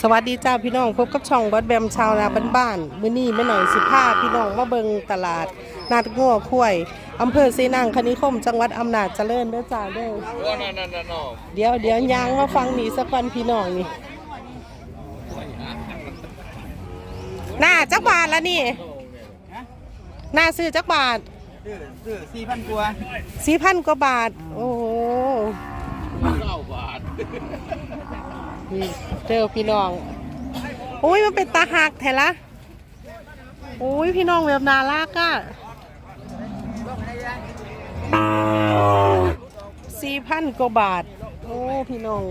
สวัสดีจ้าพี่น้องพบกับช่องบอดแบมชาวนาบ้านๆมื้อนี้แม่หน่อยสิพาพี่น้องมาเบิงตลาดนาดงัวคุ้ยอำเภอเซนังคณิคม จังหวัดอำนาจเจริญเด้อจ้าเด้อโอ้นั่นนั่นนั่นน้องเดี๋ยวเดี๋ยวยางมาฟังนี่สักวันพี่น้องนี่หน้าจักบาทละนี่หน้าซื้อจักบาทซื้อซื้อสี่พันกว่าสี่พันกว่าบาท โอ้โหเก้าบาท นี่เจอพี่น้องโอ้ยมันเป็นตาหักแท้ละโอ้ยพี่น้องแบบนารักอะสี่พันกว่าบาท โอ้พี่น้อง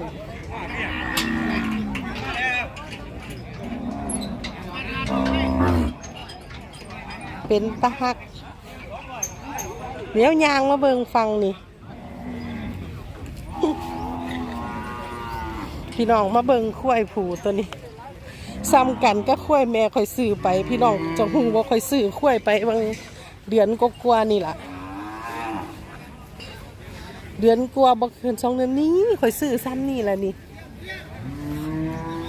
เป็นตาหักเดี๋ยวยางมาเบิงฟังนี่ พี่น้องมาเบิงคุ้ยผูตัวนี้ซ้ำกันก็คุ้ยแม่คอยซื้อไป พี่น้องจงหูว่าคอยซื้อคุ้ยไปบางเดือนก็กว่าๆนี่แหละเดือนกว่าบ่เกินสองเดือนนี้คอยซื้อซ้ำนี่แหละนี่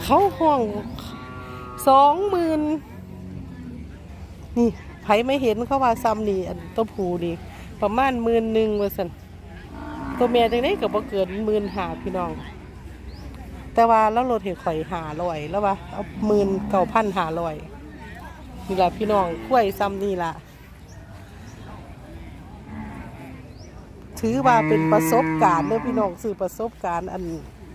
เขาห้องสองหมื่นนี่ไผไม่เห็นเขาว่าซ้ำนี่ตัวผูนี่ประมาณหมื่นหนึ่งว่าสันตัวเมียจังได้กับบ่เกินหมื่นหาพี่น้อง แต่ว่าแล้วรถเห็นข่อยหาลอยแล้วว่าเอาหมื่นเก้าพันหาลอยนี่แหละพี่น้องกล้วยซ้ำนี่ละถือว่าเป็นประสบการณ์เด้อพี่น้องสื่อประสบการณ์อัน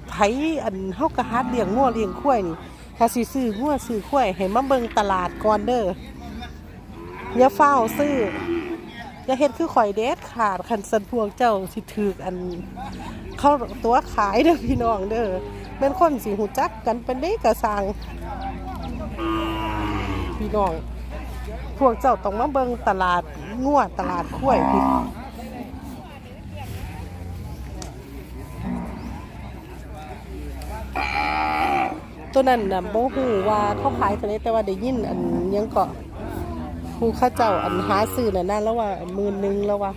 ไผอันเฮากระฮัดเลี้ยงงัวเลี้ยงควยนี่ถ้าสิซื้องัวซื้อควยให้มาเบิ่งตลาดก่อนเด้ออย่าเฝ้าซื้ออย่าเฮ็ดคือข่อยเด็ดขาดคันสันพวกเจ้าสิถืออัน เข้าตัวขายเด้อพี่น้องเด้อ เป็นคนสิหูจักกันเป็นได้กระสังพี่น้องพวกเจ้าต้องมาเบิงตลาดงัวตลาดข้วยพี่ตัวนั้นน่ะบ่ฮู้ว่าเขาขายเท่าไหร่แต่ว่าได้ยินอันยังเก็ผู้ข้าเจ้าอันหาซื้อน่ะนั่นแล้วว่ามื่นนึงแล้วว่า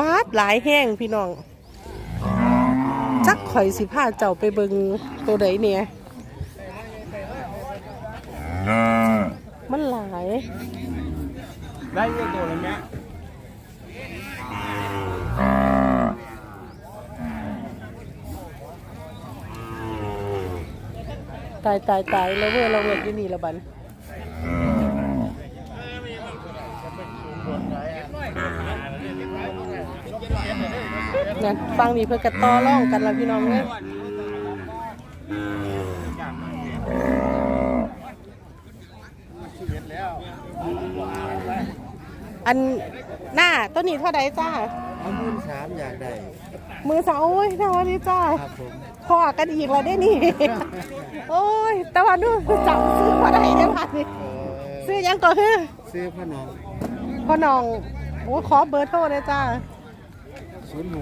ปาดหลายแห้งพี่น้อง จักข่อยสิพาเจ้าไปเบิงตัวใดเนี่ยมันหลาย ได้เยอะตัวเลยแม่ตายตายตายแล้วเว้ยเราเว้ยที่นี่ละบัน นั่นฟังนี่เพื่อกระต่อร่องกันละพี่น้องเนี่ยอันหน้าต้นนี้เท่าไดจ้าเอามื่นสามอยากได้มือสาวโอ้ยสวัสดีจ้าครับผมพอกันอีกแล้วได้นี่ โอ้ยแต่ว่านู่นจำซื้อมาได้ได้ผ่านนี่เออซื้อยังก่อนเฮ้อซื้อพ่อน้องพ่อน้องโอ้ขอเบอร์โทรเลยจ้า ศูนย์ห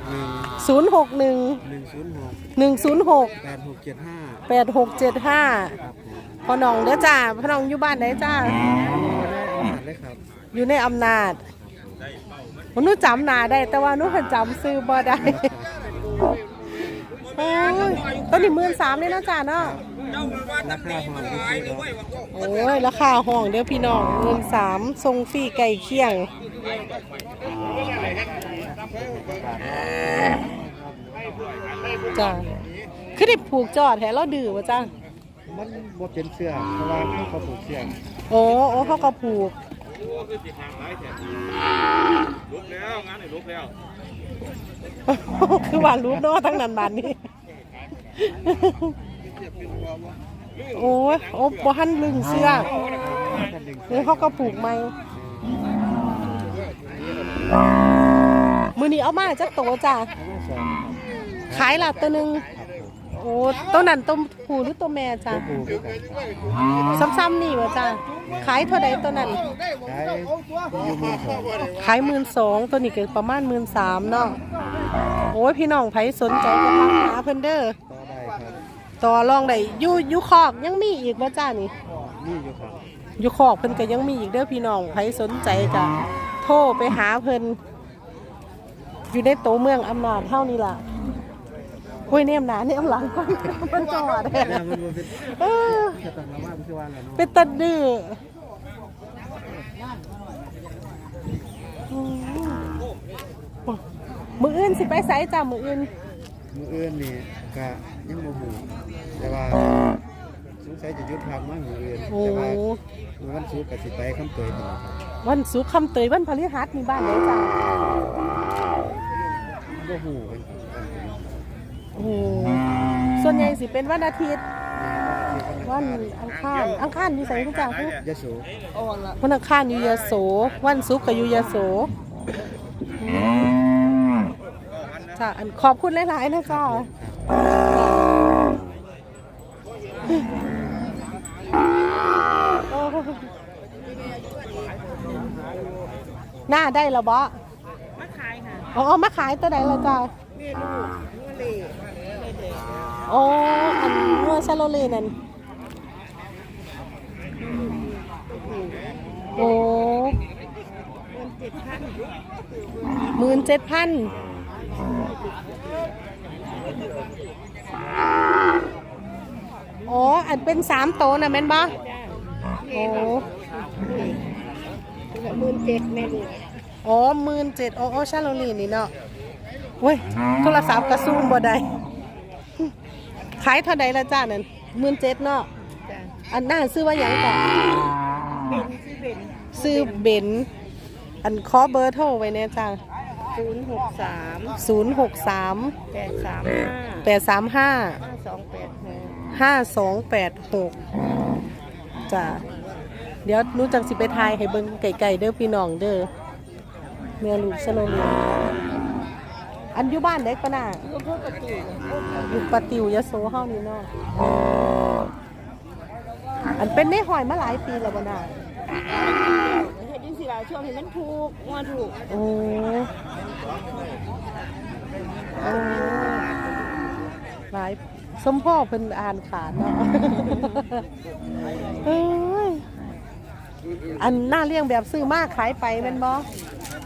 กหนึ่ง061หนึ่งศูนย์หก106แปดหกเจ็ดห้า8675ครับผมพ่อน้องเด้อจ้าพ่อน้องอยู่บ้านไหนจ้าตัดเลยครับอยู่ในอำนาจหนูจำหนาได้ แต่ว่าหนูเพิ่นจำซื้อบ่ได้โอ้ยต้นนี้หมื่นสามเลยนะจ้าเนาะราคาห้องที่ซื้อแล้วโอ้ยราคาห้องเด้อพี่น้องเงินสามทรงฟรีไก่เคี่ยง จ้าคือได้ผูกจอดแถเราดื้อวะจ้ามันบ่เป็นเสื้อเพราะว่าเขาเขาผูกเสื้อโอ้โอ้เขาก็ผูกลุกแล้วงานนี่ลุกแล้วคือว่ารู้เนาะทั้งนั้นบานนี้โอ้ยโอ้บ่หันลึงเสื้อกันดึงนี่เขาก็ผูกไหมมื อนี้เอามาจากโตจ้าเอามาสองขายละตัวหนึ่งโอ้ตัวนั้นตัวผู้หรือตัวแม่จ้าผูกกันซ้ำๆนี่วะจ้าขายเท่าใดตัวนั้นขายอยู่หมื่นสองขายหมื่นสองตัวนี้ก็ประมาณหมื่นสามเนาะโอ้ยพี่น้องไผสนใจก็ทักหาเพิ่นเด้อต่อได้ครับต่อรองได้อยู่อยู่คอกยังมีอีกว่าจ้านี่นี่อยู่ครับอยู่คอกเพิ่นก็ยังมีอีกเด้อพี่น้องใครสนใจก็โทรไปหาเพิ่น อยู่ในโตเมืองอำนาจเท่านี้ล่ะโอ้ยเนี่ยมหนาเนี่ยมหลังก่อนมันจอดเนี่ยเป็นเออจะต้องระวังคือว่าอะไรเนาะเป็นตะดื้อมืออื่นสิไปไสจ้ามืออื่นมืออื่นนี่ก็ยังบ่ฮู้แต่ว่าสงสัยจะยุดพักมั้งมืออื่นโอ้แต่ว่าวันศุกร์ก็สิไปคำเตยวันสุกร์คำเตยวันพฤหัสมีบ้านไหนจ้า บ่ฮู้เหมือนกันโอ้โหส่วนใหญ่สิเป็นวันอาทิตย์ วันอังคาร อังคารอยู่ไสคุณจ้าคะยะโสวันอังคารอยู่ยโส วันศุกร์ก็อยู่ยโสจ้าอันขอบคุณหลายๆนะจ้าโอ้หน้าได้แล้วบ่มาขายค่ะ อ๋อเอามาขายตัวไหนละจ้าเมนูเมื่อเล่อ๋ออันงัวชาโลเลนั่นโอ้หมื่นเจ็ดพันอ๋อ อันเป็นสามโตนะแม่นบ่โอ้หมื่นเจ็ดแม่ลูก อ๋อหมื่นเจ็ดอ๋ออ๋อชาโลลีนี่เนาะเว้ยโทรศัพท์กระซูมบ่ได้ขายเท่าใดละจ้านั่นหมื่นเจ็ดเนาะจ้ะอันหน้าซื้อว่าหยังก่อนเป็นชื่อเป็นซื้อเบนซ์อันขอเบอร์โทรไว้เนี่ยจ้าศูนย์หกสามศูนย์หกสามแปดสามห้าแปดสามห้าห้าสองแปดหกห้าสองแปดหกจ้าเดี๋ยวหนูจังสิไปทายให้เบิ่งไก่ๆเด้อพี่น้องเด้อ เมียลูกสโลเลียนอันอยู่บ้านเด็กปะน่ะรวมเพิ่มประตูอยู่ปะติวยโสเฮานี่เนาะอันเป็นได้หอยมาหลายปีแล้วบ่น่ะเฮ็ดจังสิล่ะช่วงนี้มันถูกงวถูกโอ้โอ้หลายสมพ่อเพิ่นอ่านขาดเนาะเอ้ยอันหน้าเลี้ยงแบบซื้อมากขายไปแม่นบ่อืม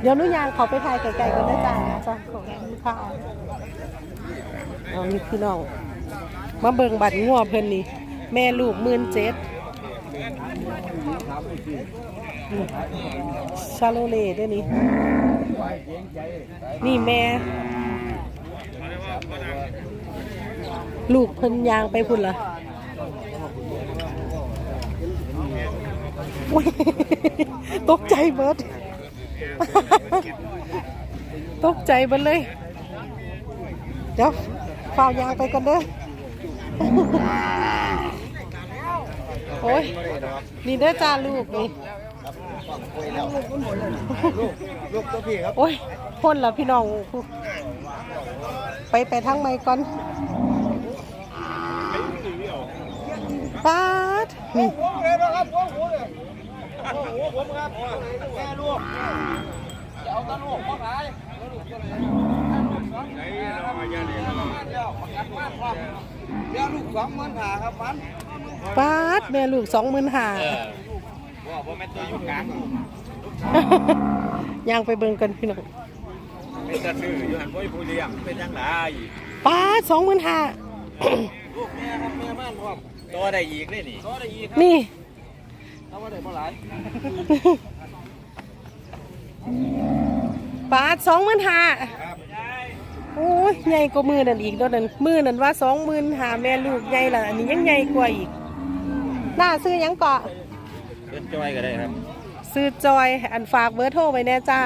เดี๋ยวนุยางเขาไปถ่ายไกลๆกันได้จ้าจ้าขอบคุณค่ะเอานี่พี่น้อง มาเบิ่งบัตรงัวเพิ่นนี่ แม่ลูกหมื่นเจ็ดชาโลเล่ด้วยนี่ นี่แม่ ลูกเพิ่นยางไปพุ่นละโอ้ ยตกใจเบิดตกใจเบิดเลย เดี๋ยวฝ้ายางไปก่อนเด้อโอ้ยนี่เด้อจ้าลูกนี่ลูกตัวพี่ครับโอ้ยพ่นละพี่น้อง ไปไปทางไม่ก่อนปาดนี่ โอ้โหผมครับแม่ลูกจะเอาตะลูกมาขายไหนเรามาเยอะเลยเดี๋ยวลูกสองหมื่นห้าครับมันปาดแม่ลูกสองหมื่นห้าว่าผมเป็นตัวอยู่กลางย่างไปเบิ่งกันพี่น้องเป็นตะซื้ออยู่หันบ่อยผู้เลี้ยงเป็นยังไงปาดสองหมื่นห้าลูกแม่ครับแม่บ้านพร้อมตัวได้อีกเลยนี่ตัวได้อีกนี่ เอาว่าได้บ่หลายปาดสองหมื่นห้าโอ้ยใหญ่กว่ามือนั่นอีกตัวนั้นมือนั่นว่าสองหมื่นห้าแม่ลูกใหญ่ละอันนี้ยังใหญ่กว่าอีกหน้าซื้อหยังเกาะเป็นจอยก็ได้ครับซื้อจอยอันฝากเบอร์โทรไว้แน่จ้า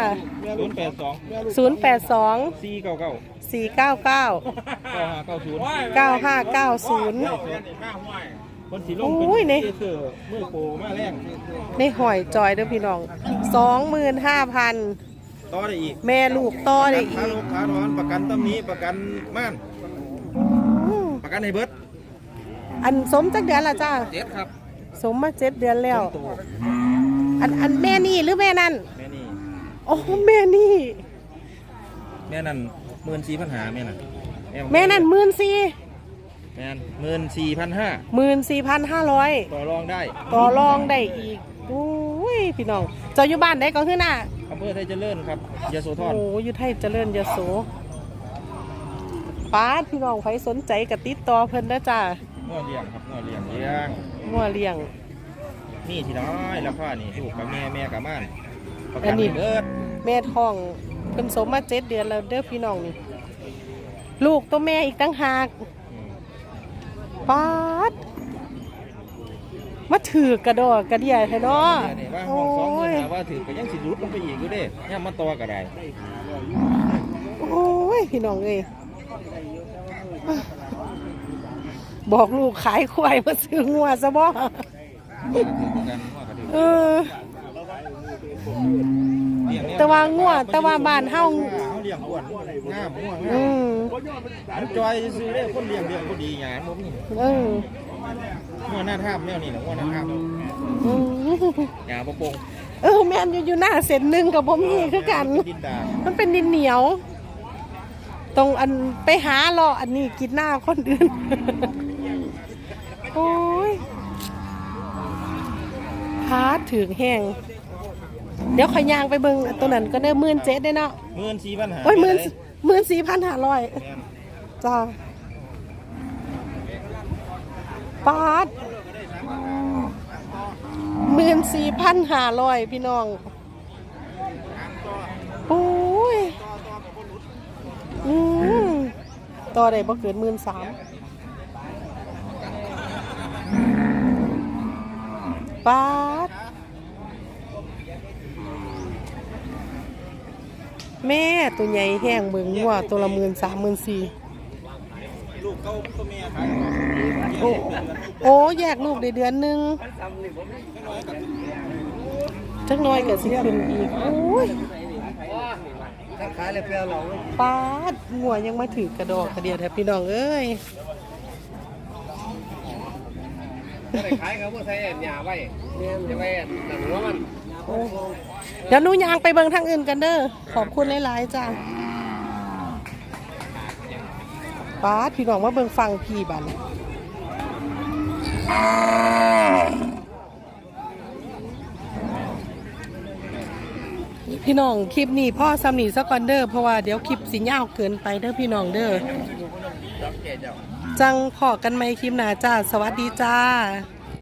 ศูนย์แปดสอง082 สี่เก้าเก้า499 เก้าห้าเก้าศูนย์ 9590 คนสีลโอ้งยนี่ เสือมือโปมาแรงในหอยจอยเด้อพี่น้อง25,000ต่อได้อีกแม่ลูกต่อได้ขาอีกลูกขาร้อนประกันตำหนี้ประกันม่านอืมประกันให้เบิดอันสมจักเดือนละจ้า เจ็ดครับสมมาเจ็ดเดือนแล้วตัวอันอันแม่นี่หรือแม่นั่นแม่นี่โอ้แม่นี่ แม่นั่นหมื่นสี่พันหาแม่นั่นแม่นั่นหมื่นสี่ แม่นหมื่นสี่พันห้าหมื่นสี่พันห้าร้อยต่อรองได้ต่อรองได้อีกโอ้ยพี่น้องเจ้าอยู่บ้านได้ก็คือหน้าอำเภอไทยเจริญครับยโสธรโอ้อยู่ไทยเจริญยโสป้าดพี่น้องใครสนใจก็ติดต่อเพิ่นเด้อจ้างัวเลี้ยงครับงัวเลี้ยงเลี้ยงงัวเลี้ยงนี่ที่น้อยราคานี่ลูกกับแม่แม่กับม่านประอักันนนี้ให้เบิดแม่ท้องเพิ่นสมมาเจ็ดเดือนแล้วเด้อพี่น้องนี่ลูกตัวแม่อีกตั้งหากอืม ป้าดมาถือกระดอกกระเดียแท้เนาะเนี่ยนี่ว่าห้โอ้องสองหมื่นยหาว่าถือก็ยังสิรุดลงไปอีกอยู่เด้เนี่ยมาต่อก็ได้โอ้ย พี่น้องเอ้ยบอกลูกขายควายมาซื้องัวซะบ่ถือประกันงัวก็ถือเออ เลี้ยงเนี่ยแต่ว่างัวแต่ว่าบ้านเฮาเฮาเลี้ ยงอ้วนงามงัวงาอืมมมันจอยซื้อเด้คนเลี้ยงเลี้ยงบ่ดีหยังบ่มีเอองัวหน้าท่ามแนวนี้แหละงัวหน้าท่ามอืมหญ้าบ่โป่งเออแม่นอยู่อยู่หน้าเส้นหนึ่งกับบ่มีคือกัน ดินดามันเป็นดินเหนียว ตรงอันไปหาเลาะอันนี้กินหน้าคนอื่น โอ้ยพาดถึงแห้ง เดี๋ยวขอยยางไปเบิ่งตัวนั้นก็ได้หมื่นเจ็ดได้เนาะ14,500โอ้ยหมื่นหมื่นสี่พันห้าร้อยแม่นจ้าปาดหมื่นสี่พันห้าร้อยพี่น้องโอ้ยอืมต่อได้บ่เกินหมื่นสามปาด แม่ตัวใหญ่แห้งเบิ่งวัวตัวละหมื่นสามหมื่นสี่ลูกเก่าตัวเมียขายโอ้โอ้แยกลูกได้เดือนหนึงจักหน้อยก็สิขึ้นอีกโอ้ยถ้าขายแล้วไปเอาเราเว้ยปาดงัวยังมาถือกระดอกกระเดียดแทบพี่น้องเอ้ยขายเขาบ่ใส่หญ้าไว้จะไว้นั่นหัวมันโอ้ เดี๋ยวหนูยางไปเบิงทางอื่นกันเด้อขอบคุณหลายๆจ้าปาดพี่น้องมาเบิงฟังพี่บันพี่น้องคลิปนี้พ่อซัมนี่ซะก่อนเด้อเพราะว่าเดี๋ยวคลิปสิยาวเกินไปเด้อพี่น้องเด้อจังพอกันไหมคลิปหน้าจ้า สวัสดีจ้า